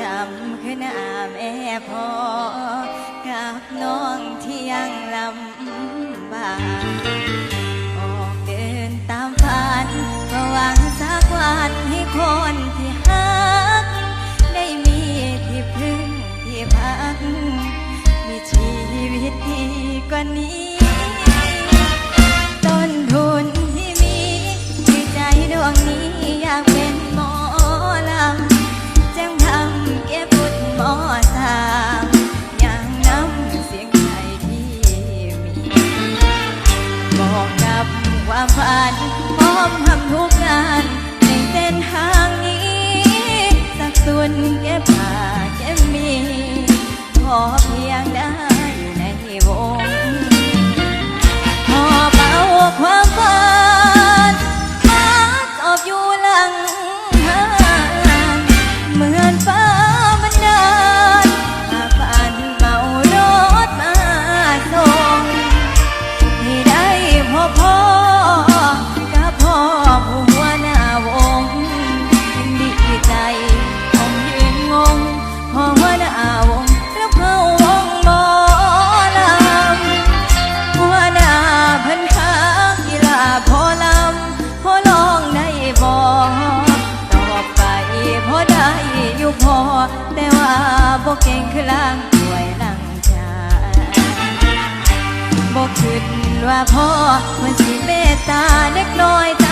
จำขึ้น้าแม่พ่อกับน้องที่ยังลำบากออกเดินตามฝันก็หวังสักวันให้คน แต่ว่าบ่เก่งคือล้างถ้วยลังจานบ่คิดว่าพ่อมันสิเมตตาเล็กน้อย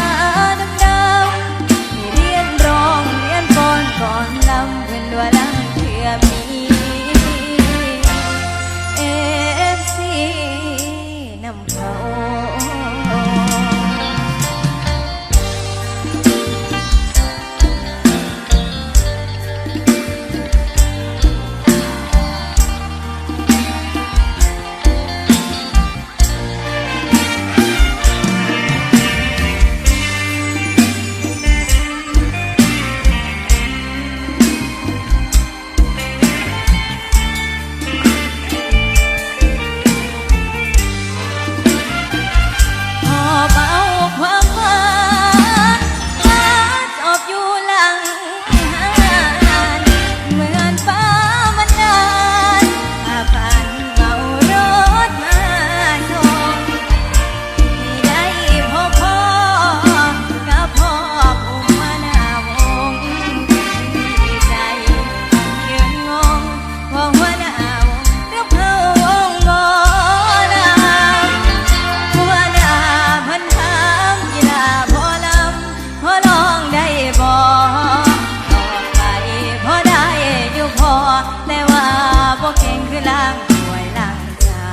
ือล้างถ้วยล้างจา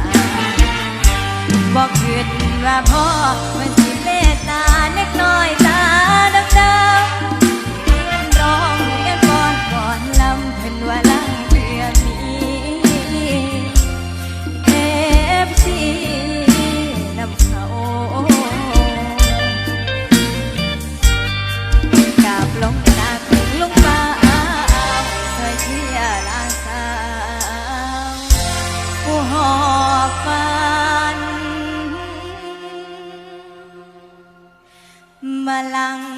นบอกคิดว่าพ่อมันสิเมตตาเล็กน้อยตาดำดำร้องเรียนก่อนก่อนลำเพิ่นว่าลังเรือมีเอฟซี mà lặng